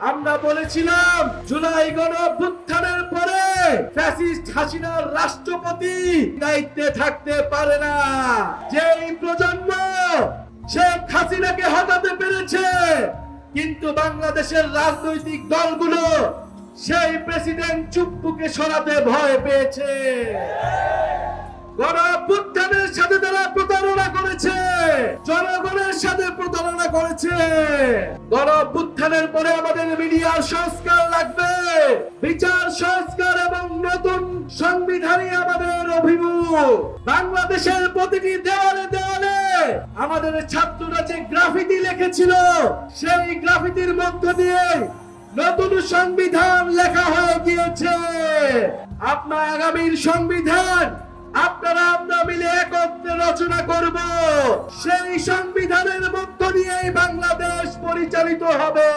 আমরা বলেছিলাম, জুলাই গণ পরে ফ্যাসিস্ট হাসিনার রাষ্ট্রপতি দায়িত্বে থাকতে পারে না। যেই প্রজন্ম শেখ হাসিনাকে হটাতে পেরেছে, কিন্তু বাংলাদেশের রাজনৈতিক দলগুলো সেই প্রেসিডেন্ট চুপ্পুকে সরাতে ভয় পেয়েছে। গণ সাথে তারা প্রতারণা করেছে, জনগণের সাথে প্রতারণা করেছে। গণ অভ্যুত্থানের পরে আমাদের মিডিয়ার সংস্কার লাগবে। বিচার সংস্কার এবং নতুন সংবিধানই আমাদের অভিমুখ। বাংলাদেশের প্রতিটি দেওয়ালে দেওয়ালে আমাদের ছাত্ররা যে গ্রাফিতি লিখেছিল, সেই গ্রাফিতির মধ্য দিয়ে নতুন সংবিধান লেখা হয়ে গিয়েছে। আপনার আগামীর সংবিধান, আপনারা আমরা মিলে একত্রে রচনা করব। সেই দিয়েই বাংলাদেশ পরিচালিত হবে।